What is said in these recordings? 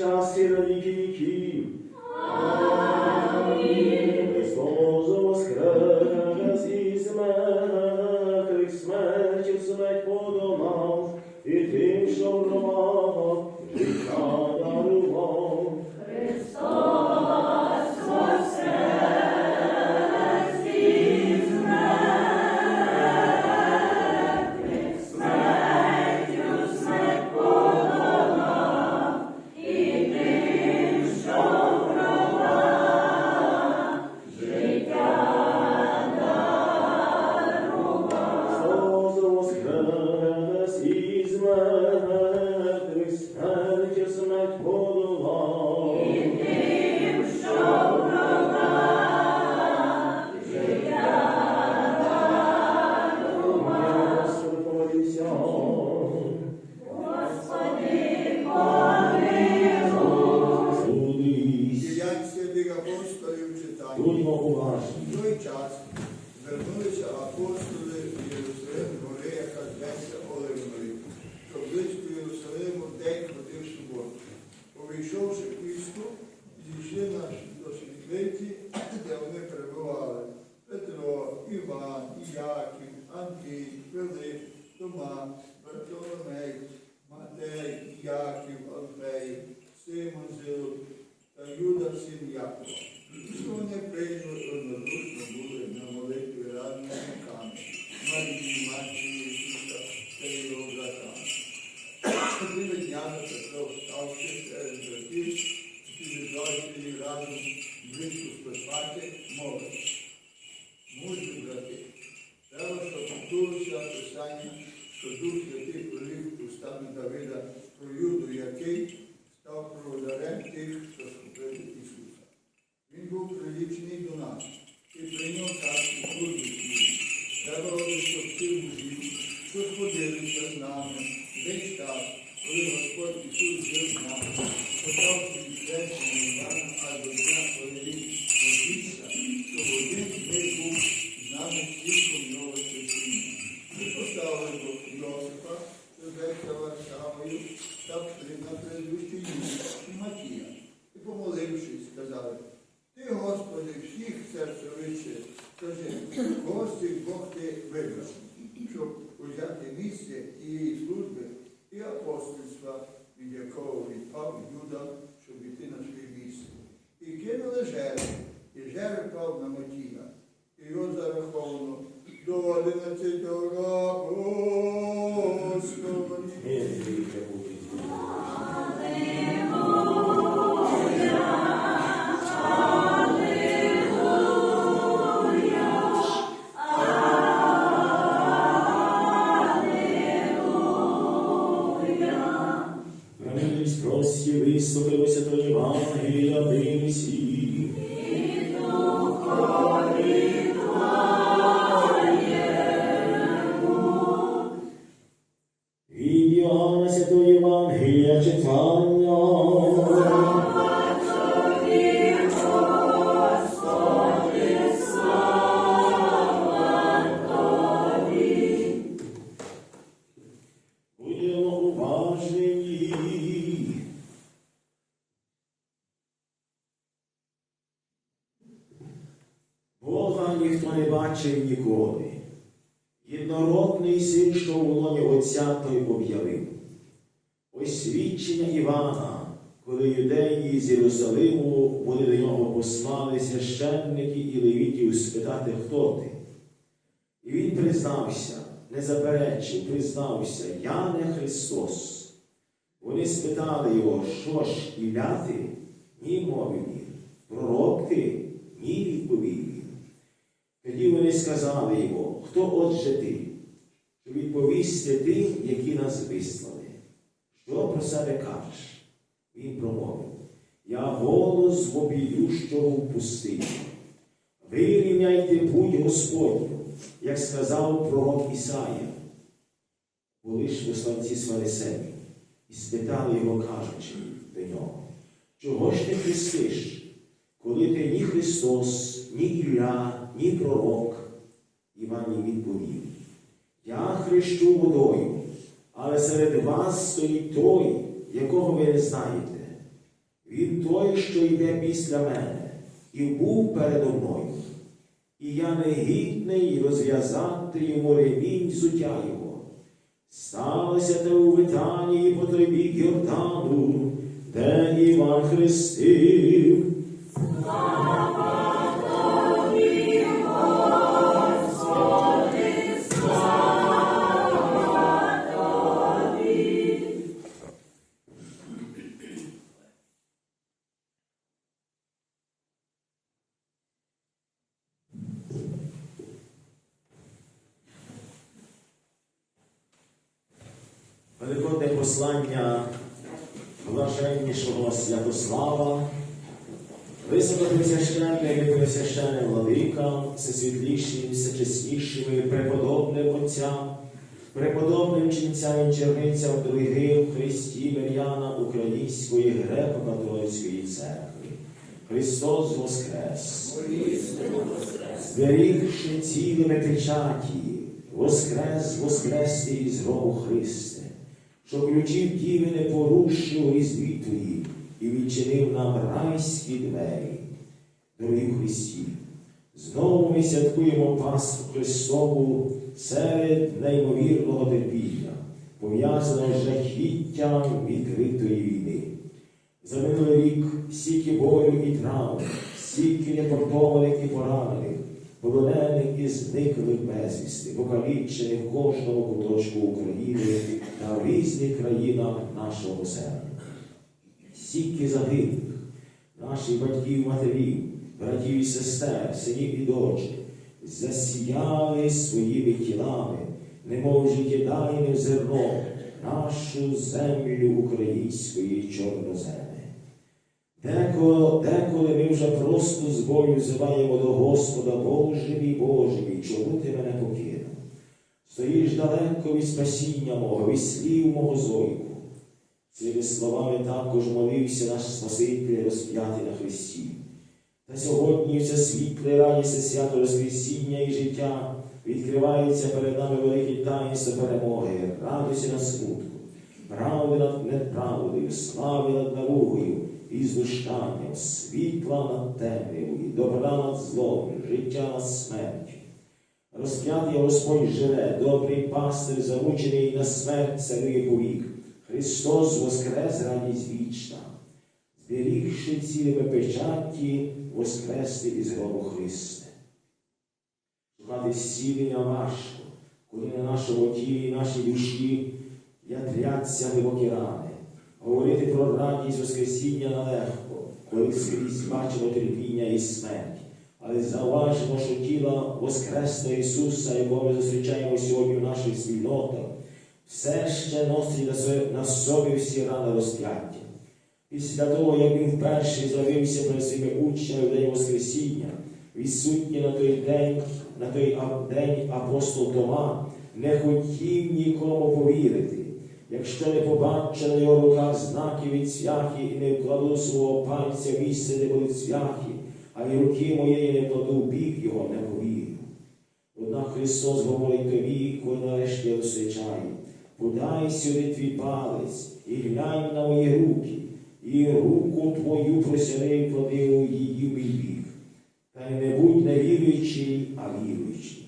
час і на віки віків. Doamne, take your rugăm, від Йоанна Святої Євангелія читання. Отця й об'явив. Ось свідчення Івана, коли юдеї з Єрусалиму вони до нього послали священники і левітів спитати, хто ти. І він признався, не заперечив, признався, я не Христос. Вони спитали його, що ж ім'я ти? Ні, мовив він. Пророк ти? Ні, відповів він. Тоді вони сказали йому, хто отже ти? повісти ти, які нас вислали. Що про себе кажеш? Він промовив. Я голос в що в пустині. Вирівняйте путь Господню, як сказав пророк Ісаїв, Були ж посланці з фарисеї і спитали його, кажучи до нього, чого ж ти хрестиш, коли ти ні Христос, ні Ілля, ні пророк? Іван їм відповів. Я хрещу водою, але серед вас стоїть той, якого ви не знаєте. Він той, що йде після мене, і був передо мною. І я не гідний розв'язати йому ремінь суття його. Сталося те у Витанії по трибі Йордану, де Іван Хрестив. Послання блаженнішого Святослава, високопресвященним і пресвященним владикам, всесвітлішим, всечеснішим і преподобним отцям, преподобним ченцям і черницям дорогим в Христі Мир'яна Української греко-католицької церкви. Христос Воскрес! Зберігши цілими печаті, воскрес, воскрести із гробу Христе, що ключів діви не порушив у різдві і відчинив нам райські двері. Дорогі Христі, знову ми святкуємо Пасху Христову серед неймовірного терпіння, пов'язаного з жахіттям відкритої війни. За минулий рік стільки болю і травм, стільки непортованих і поранених, полонених і зниклих безвісти, покалічених в кожному куточку України та в різних країнах нашого поселення. Стільки загиблих, наших батьків, матерів, братів і сестер, синів і дочок, засіяли своїми тілами, немов життєдайне зерно, нашу землю української чорноземи. Деколи, деколи ми вже просто з болю взиваємо до Господа, Боже мій Боже мій, чому ти мене покинув? Стоїш далеко від спасіння мого, від слів мого зойку. Цими словами також молився наш Спаситель розп'ятий на Христі. Та сьогодні в це світле радісне свято Воскресіння і життя відкривається перед нами велике таїнство перемоги, радості над смутку, правди над неправдою, слави над наругою і знущанням, світла над темрявою, добра над злом, життя над смертю. Розп'ятий Господь живе, добрий пастир, замучений на смерть царює повік. Христос воскрес радість вічна, зберігши цілими печаті, воскрести із гробу Христе. Шукати зцілення важко, коли на нашому тілі нашій душі ятряться глибокі рани. Говорити про радість Воскресіння нелегко, коли скрізь бачимо терпіння і смерть. Але зауважимо, що тіло Воскресного Ісуса, якого ми зустрічаємо сьогодні в наших спільнотах, все ще носить на собі, всі рани розп'яття. Після того, як він вперше з'явився перед своїми учнями в день Воскресіння, відсутній на той день, на той день апостол Тома не хотів нікому повірити, якщо не побачив на його руках знаків від цвяхи і не вкладу свого пальця в місце, де були цвяхи, а й руки моєї не кладу в бік його, не повірив. Однак Христос говорить тобі, коли нарешті я зустрічаю, подай сюди твій палець і глянь на мої руки, і руку твою просяни і клади у її мій бік. Та й не будь невіруючий, а віруючий.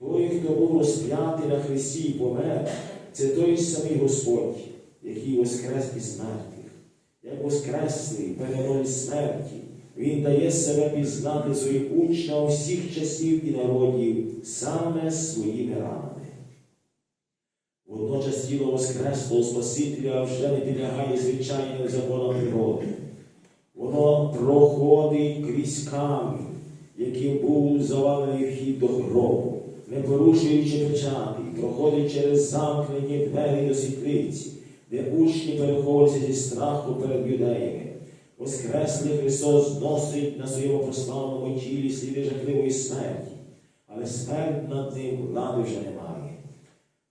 Той, хто був розп'ятий на Христі і помер, це той самий Господь, який воскрес із мертвих. Як воскреслий перемоги смерті, Він дає себе пізнати своїх учням всіх часів і народів саме своїми ранами. Водночас тіло Воскреслого Спасителя вже не підлягає звичайним законам природи. Воно проходить крізь камінь, яким був завалений вхід до гробу, не порушуючи печаті, проходить через замкнені двері до світлиці, де учні переховуються зі страху перед юдеями. Воскреслий Христос зносить на своєму прославленому тілі сліди жахливої смерті, але смерть над ним влади вже немає.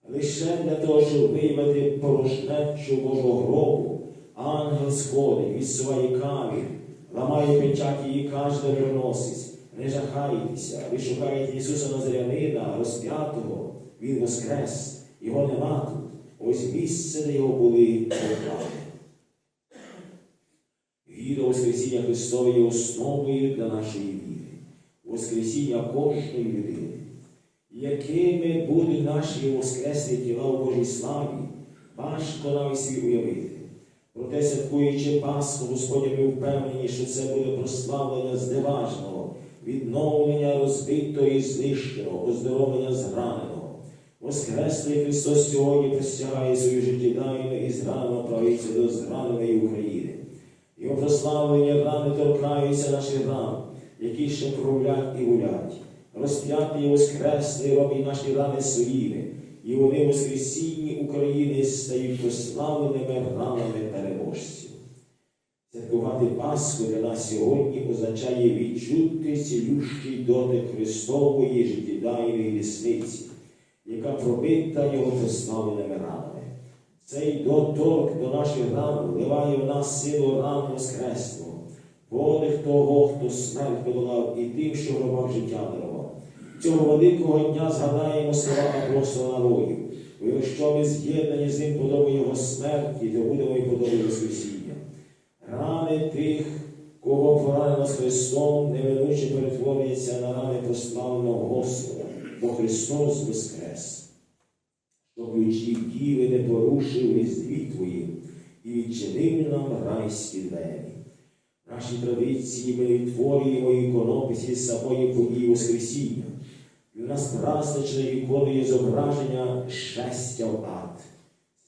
Лише для того, щоб виявити порожнечу Божого гробу, ангел сходить від своєї камінь, ламає печаті і каже до мироносець, не жахайтеся, ви шукаєте Ісуса Назарянина, розп'ятого, Він воскрес, його нема тут. ось місце, де його були поклали. Віра Воскресіння Христове є основою для нашої віри, Воскресіння кожної людини. Якими будуть наші воскреслі тіла у Божій славі, важко навіть собі уявити. Проте, святкуючи Пасху, Господь, ми впевнені, що це буде прославлення зневажного, відновлення розбитого і знищеного, оздоровлення зраненого. Воскреслий Христос сьогодні простягає свою життєдайну і зрано правиться до зраненої України. Його прославлення рани торкаються наших ран, які ще кровлять і гулять. Розп'ятий і воскреслий робить наші рани своїми, і вони Воскресінні України стають прославленими ранами переможців. Святкувати Пасху для нас сьогодні означає відчути цілющий дотик Христової життєдайної лісниці, яка пробита його прославленими ранами. Цей доторк до наших ран вливає в нас силу ран Воскресного, подих того, хто смерть подолав і тим, що в життя дарував. Цього великого дня згадаємо слова апостола народів. Бо якщо ми з'єднані з ним подобою його смерті, то будемо і подобою Воскресіння. Рани тих, кого поранено з Христом, неминуче перетворюються на рани прославленого Господа, бо Христос Воскрес що ключі діви не порушив різдві твої і відчинив нам райські двері. В нашій традиції ми відтворюємо іконописі самої події Воскресіння. І у нас праздничною іконою є зображення щастя в ад.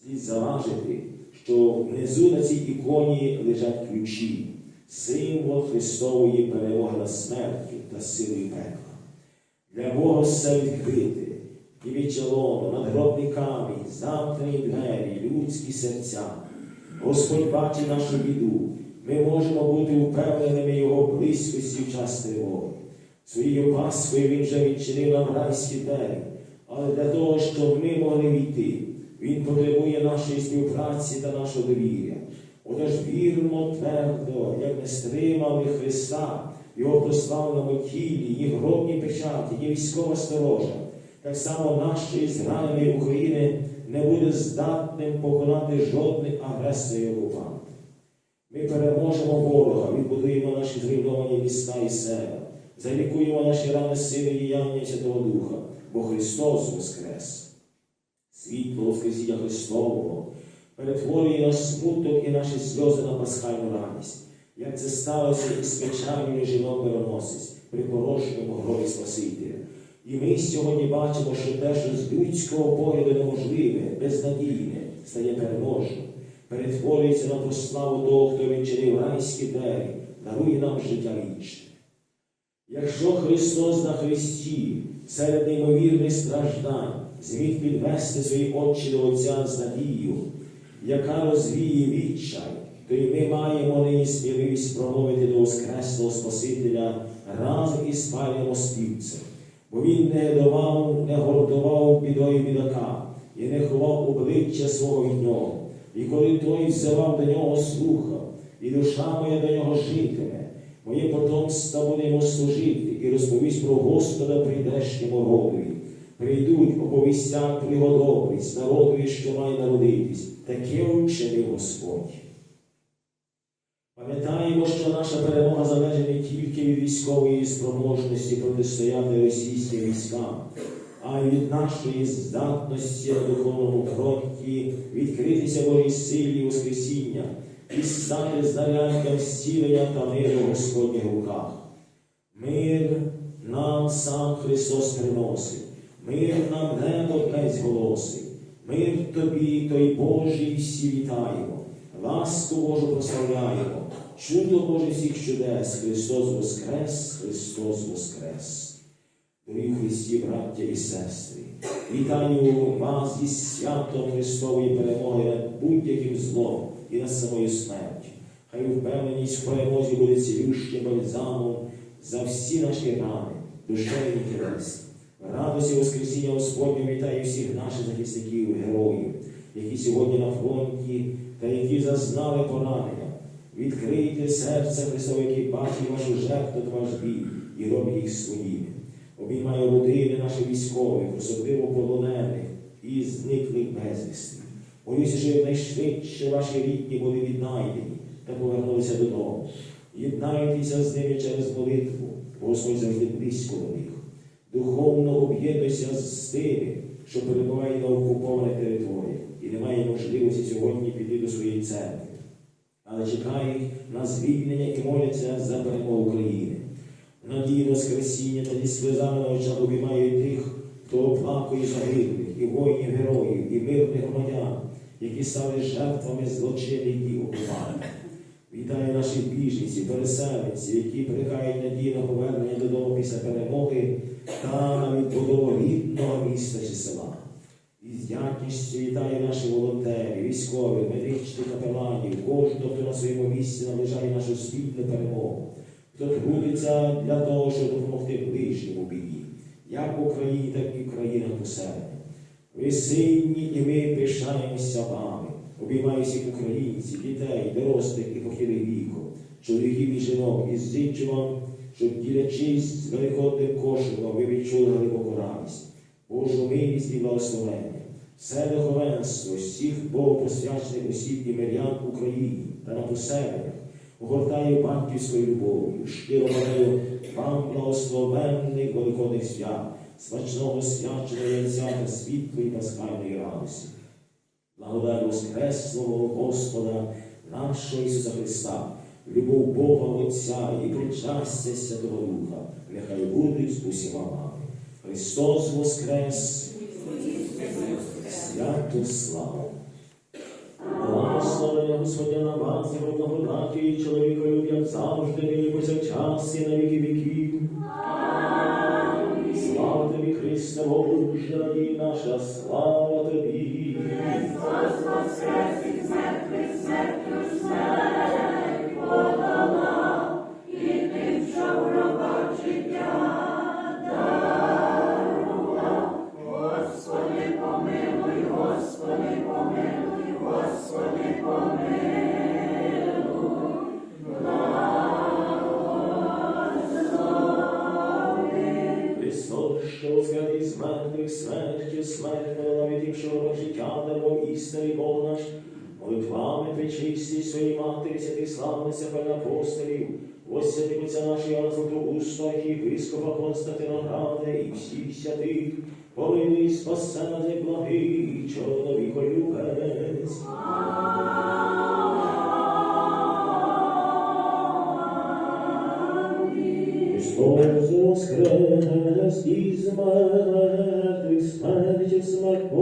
Слід заважити, що внизу на цій іконі лежать ключі, символ Христової перемоги над смертю та силою пекла. Для все відкрите, і відчалоно, надгробний камінь, замкнені двері, людські серця. Господь бачить нашу біду. Ми можемо бути впевненими Його близькості в час тривоги. Своєю Пасхою Він вже відчинив нам райські двері, але для того, щоб ми могли війти, Він потребує нашої співпраці та нашого довір'я. Отож віримо твердо, як не стримали Христа, Його прославленому тілі, ні гробні печаті, ні військова сторожа. Так само наш Ізраїль України не буде здатним поконати жодних агресорів окупант. Ми переможемо ворога, відбудуємо наші зруйновані міста і села, залікуємо наші рани сили діяння Святого Духа, бо Христос Воскрес. Світло Воскресіння Христового перетворює наш смуток і наші сльози на пасхальну радість, як це сталося із печалью жінок переносиць при порожньому гробі Спасителя. І ми сьогодні бачимо, що те, що з людського погляду неможливе, безнадійне, стає переможним, перетворюється на прославу того, хто відчинив райські двері, дарує нам життя вічне. Якщо Христос на Христі серед неймовірних страждань зміг підвести свої очі до Отця з надією, яка розвіє відчай, то й ми маємо нині сміливість промовити до Воскреслого Спасителя разом із Павлем Співцем. Бо він не давав, не гордував бідою бідака і не ховав обличчя свого від нього. І коли той взивав до нього слуха, і душа моя до нього житиме, моє потомство буде йому служити, і розповість про Господа прийдешньому родові. Прийдуть, оповістять про його добрість, народові, що має народитись, таке вчинив Господь. Пам'ятаємо, що наша перемога залежить не тільки від військової спроможності протистояти російським військам, а й від нашої здатності на духовному фронті відкритися Божій силі Воскресіння і стати знаряддям зцілення та миру в Господніх руках. Мир нам сам Христос приносить, мир нам небо Отець голосить, мир тобі, той Божий всі вітаємо. Ласку Божу прославляємо, чудо Боже всіх чудес, Христос Воскрес, Христос Воскрес. Дорогі Христі, браття і сестри, вітаю вас зі святом Христової перемоги над будь-яким злом і над самою смертю. Хай впевненість в перемозі буде цілющим бальзамом за всі наші рани, душевні тілесні. Радості Воскресіння Господню вітаю всіх наших захисників, героїв, які сьогодні на фронті та які зазнали поранення. Відкрийте серце Христове, який бачить вашу жертву та ваш бій і робить їх своїми. Обіймає родини наших військових, особливо полонених і зниклих безвісти. Молюся, щоб якнайшвидше ваші рідні були віднайдені та повернулися додому. Єднайтеся з ними через молитву, Господь завжди близько до них. Духовно об'єднуйся з тими, що перебувають на окупованих територіях і не має можливості сьогодні піти до своєї церкви. Але чекають на звільнення і моляться за перемогу України. Надії Воскресіння та зі сльозами на очах обіймають тих, хто оплакує загиблих, і воїнів героїв, і мирних громадян, які стали жертвами злочинних дій окупантів. Вітаю наших біженців, переселенців, які прикають надії на повернення додому після перемоги та на відбудову рідного міста чи села. Із дякністю вітаю наших волонтерів, військових, медичних капеланів, кожного, хто на своєму місці наближає нашу спільну перемогу, хто трудиться для того, щоб допомогти ближньому біді, як в Україні, так і в країнах поселення. Ви сильні, і ми пишаємося вами. Обіймаю всіх українців, дітей, дорослих і похилих віком, чоловіків і жінок, і зичу вам, щоб ділячись з великодним кошиком, ви відчули глибоку радість, Божу милість і благословення, все духовенство, всіх богопосвячених осіб і мирян в Україні та на поселеннях, огортаю батьківською любов'ю, щиро бажаю вам благословенних великодних свят, смачного свяченого яйця та світлої пасхальної радості. Благодать Воскреслого Господа нашого Ісуса Христа, любов Бога Отця і причастя Святого Духа, нехай будуть усіма вами. Христос Воскрес! Свято слава! Благословення Господня на вас, його благодаті і чоловікою, як завжди, нині повсякчас і на віки віків. Слава тобі, Христе, Боже, надій наша, слава тобі. Христос, причисті своїй матері, святих славниця пана апостолів, освяти наші Яна Златоуста, єпископа Константина Града і всіх святих, помилуй спасе нас чоловіко благий, воскрес із мертвих смерті смерть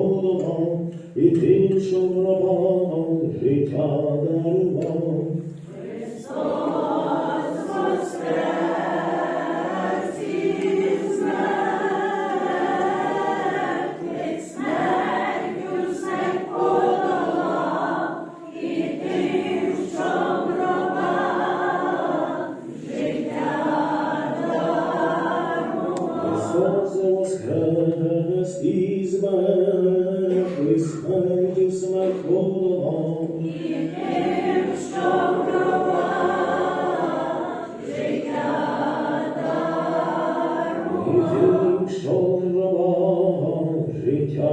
і тим, що в життя дарував. Христос Спасе воскрес і звер, і смерті смерть голова. І тим, що пропав, життя дарував. І тим, що пропав, життя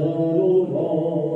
дарував.